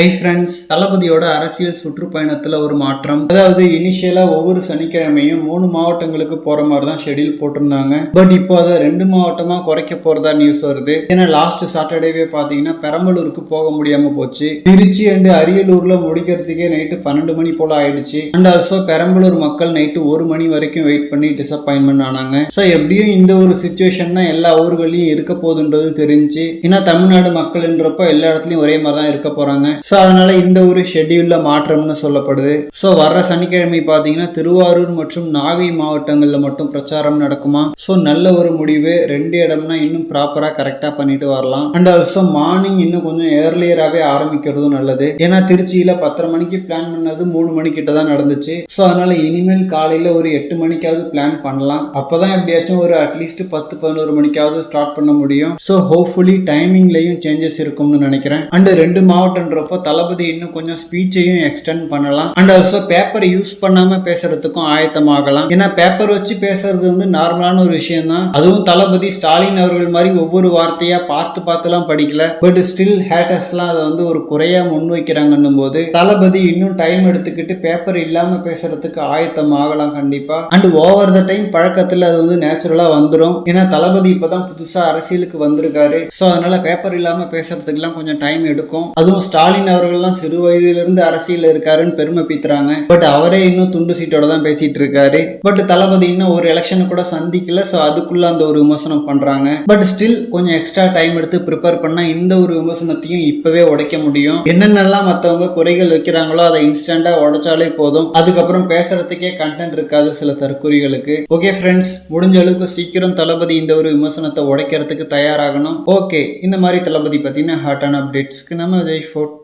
Hi friends தளபதியோட அரசியல் சுற்றுப்பயணத்தில் ஒரு மாற்றம். அதாவது இனிஷியலா ஒவ்வொரு சனிக்கிழமையும் மூணு மாவட்டங்களுக்கு போற மாதிரி தான் ஷெடியூல் போட்டிருந்தாங்க. பட் இப்போ அதை ரெண்டு மாவட்டமா குறைக்க போறதா நியூஸ் வருது. ஏன்னா லாஸ்ட் சாட்டர்டேவே பாத்தீங்கன்னா பெரம்பலூருக்கு போக முடியாம போச்சு. திருச்சி அண்ட் அரியலூர்ல முடிக்கிறதுக்கே நைட்டு பன்னெண்டு மணி போல ஆயிடுச்சு. அண்ட் ஆல்சோ பெரம்பலூர் மக்கள் நைட்டு ஒரு மணி வரைக்கும் வெயிட் பண்ணி டிசப்பாயின்மெண்ட் ஆனாங்க. ஸோ எப்படியும் இந்த ஒரு சுச்சுவேஷன் தான் எல்லா ஊர்களையும் இருக்க போகுதுன்றது தெரிஞ்சு. ஏன்னா தமிழ்நாடு மக்கள்ன்றப்போ எல்லா இடத்துலயும் ஒரே மாதிரி தான் இருக்க போறாங்க. ஸோ அதனால இந்த ஒரு ஷெட்யூல்ல மாற்றம்னு சொல்லப்படுது. ஸோ வர்ற சனிக்கிழமை பார்த்தீங்கன்னா திருவாரூர் மற்றும் நாகை மாவட்டங்களில் மட்டும் பிரச்சாரம் நடக்குமா? ஸோ நல்ல ஒரு முடிவு. ரெண்டு இடம்னா இன்னும் ப்ராப்பராக கரெக்டாக பண்ணிட்டு வரலாம். அண்ட் ஆல்சோ மார்னிங் இன்னும் கொஞ்சம் ஏர்லியராகவே ஆரம்பிக்கிறதும் நல்லது. ஏன்னா திருச்சியில் பத்தரை மணிக்கு பிளான் பண்ணது மூணு மணிக்கிட்ட தான் நடந்துச்சு. ஸோ அதனால இனிமேல் காலையில் ஒரு எட்டு மணிக்காவது பிளான் பண்ணலாம். அப்போதான் எப்படியாச்சும் ஒரு அட்லீஸ்ட் பத்து பதினோரு மணிக்காவது ஸ்டார்ட் பண்ண முடியும். ஸோ ஹோப்ஃபுல்லி டைமிங்லையும் சேஞ்சஸ் இருக்கும்னு நினைக்கிறேன். அண்ட் ரெண்டு மாவட்டன்றப்போ தளபதி இன்னும் கொஞ்சம் ஸ்பீச்சையும் எக்ஸ்டெண்ட் பண்ணலாம். அண்ட் ஆல்சோ பேப்பரை யூஸ் பண்ணாமல் பேசுறதுக்கும் ஆயத்தமாகலாம். ஏன்னா பேப்பர் வச்சு பேசுறது வந்து நார்மலான ஒரு விஷயம் தான் அதுவும் தளபதி ஸ்டாலின் அவர்கள் மாதிரி ஒவ்வொரு வார்த்தையாக பார்த்து பார்த்துலாம் படிக்கல. பட் ஸ்டில் ஹேட்டர்ஸ்லாம் அதை வந்து ஒரு குறையாக முன்வைக்கிறாங்கன்னும் போது தளபதி இன்னும் டைம் எடுத்துக்கிட்டு பேப்பர் இல்லாமல் பேசுறதுக்கு ஆயத்தம் ஆகலாம் அண்ட் ஓவர் த டைம் பழக்கத்தில் அது வந்து நேச்சுரலாக வந்துடும் ஏன்னா தளபதி இப்போதான் புதுசாக அரசியலுக்கு வந்திருக்காரு. ஸோ அதனால பேப்பர் இல்லாமல் பேசுறதுக்குலாம் கொஞ்சம் டைம் எடுக்கும். அதுவும் ஸ்டாலின் அவர்கள்லாம் சிறு வயதிலிருந்து அரசியல் இருக்காருன்னு பெருமை பீத்துறாங்க. பட் அவரே இன்னும் துண்டு சீட்டோட தான் பேசிட்டு இருக்காரு. பட் தளபதி இன்னும் ஒரு எலெக்ஷன் கூட சந்திக்கல. ஸோ அதுக்குள்ள அந்த ஒரு விமர்சனம் பண்றாங்க. பட் ஸ்டில் கொஞ்சம் எக்ஸ்ட்ரா டைம் எடுத்து ப்ரிப்பேர் பண்ணா இந்த ஒரு விமர்சனத்தையும் இப்பவே உடைக்க முடியும். என்னென்னலாம் மற்றவங்க குறைகள் வைக்கிறாங்களோ அதை இன்ஸ்டண்டா உடைச்சாலே போதும். அதுக்கப்புறம் பேசுறதுக்கே கண்டென்ட் இருக்காது சில தற்கொலைகளுக்கு ஓகே ஃப்ரெண்ட்ஸ் முடிஞ்ச அளவுக்கு சீக்கிரம் தளபதி இந்த ஒரு விமர்சனத்தை உடைக்கிறதுக்கு தயாராகணும். ஓகே இந்த மாதிரி தளபதி பத்தின ஹாட்டான அப்டேட்ஸ்க்கு நம்ம விஜய் ஃபோர்ட்